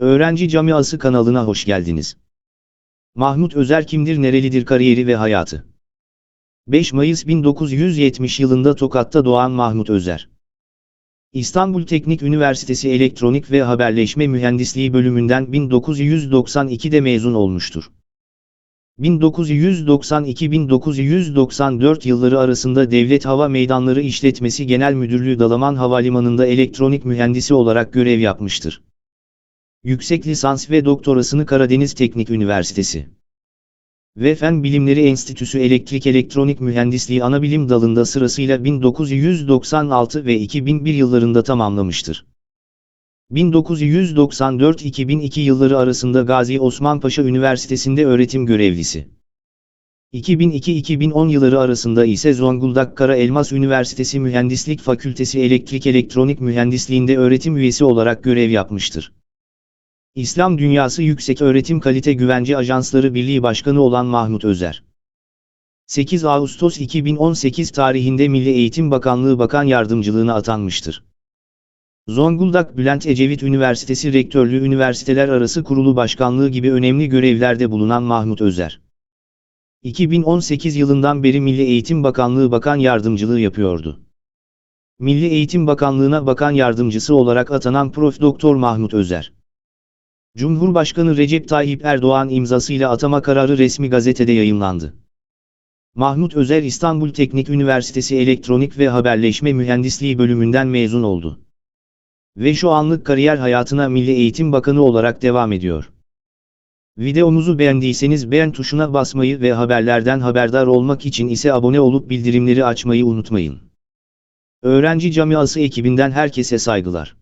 Öğrenci Camiası kanalına hoş geldiniz. Mahmut Özer kimdir nerelidir kariyeri ve hayatı? 5 Mayıs 1970 yılında Tokat'ta doğan Mahmut Özer. İstanbul Teknik Üniversitesi Elektronik ve Haberleşme Mühendisliği bölümünden 1992'de mezun olmuştur. 1992-1994 yılları arasında Devlet Hava Meydanları İşletmesi Genel Müdürlüğü Dalaman Havalimanı'nda elektronik mühendisi olarak görev yapmıştır. Yüksek lisans ve doktorasını Karadeniz Teknik Üniversitesi ve Fen Bilimleri Enstitüsü Elektrik Elektronik Mühendisliği Anabilim dalında sırasıyla 1996 ve 2001 yıllarında tamamlamıştır. 1994-2002 yılları arasında Gazi Osman Paşa Üniversitesi'nde öğretim görevlisi. 2002-2010 yılları arasında ise Zonguldak Kara Elmas Üniversitesi Mühendislik Fakültesi Elektrik Elektronik Mühendisliğinde öğretim üyesi olarak görev yapmıştır. İslam Dünyası Yüksek Öğretim Kalite Güvence Ajansları Birliği Başkanı olan Mahmut Özer. 8 Ağustos 2018 tarihinde Milli Eğitim Bakanlığı Bakan Yardımcılığına atanmıştır. Zonguldak Bülent Ecevit Üniversitesi Rektörlüğü Üniversiteler Arası Kurulu Başkanlığı gibi önemli görevlerde bulunan Mahmut Özer. 2018 yılından beri Milli Eğitim Bakanlığı Bakan Yardımcılığı yapıyordu. Milli Eğitim Bakanlığı'na bakan yardımcısı olarak atanan Prof. Doktor Mahmut Özer. Cumhurbaşkanı Recep Tayyip Erdoğan imzasıyla atama kararı resmi gazetede yayımlandı. Mahmut Özer İstanbul Teknik Üniversitesi Elektronik ve Haberleşme Mühendisliği bölümünden mezun oldu. Ve şu anlık kariyer hayatına Milli Eğitim Bakanı olarak devam ediyor. Videomuzu beğendiyseniz beğen tuşuna basmayı ve haberlerden haberdar olmak için ise abone olup bildirimleri açmayı unutmayın. Öğrenci Camiası ekibinden herkese saygılar.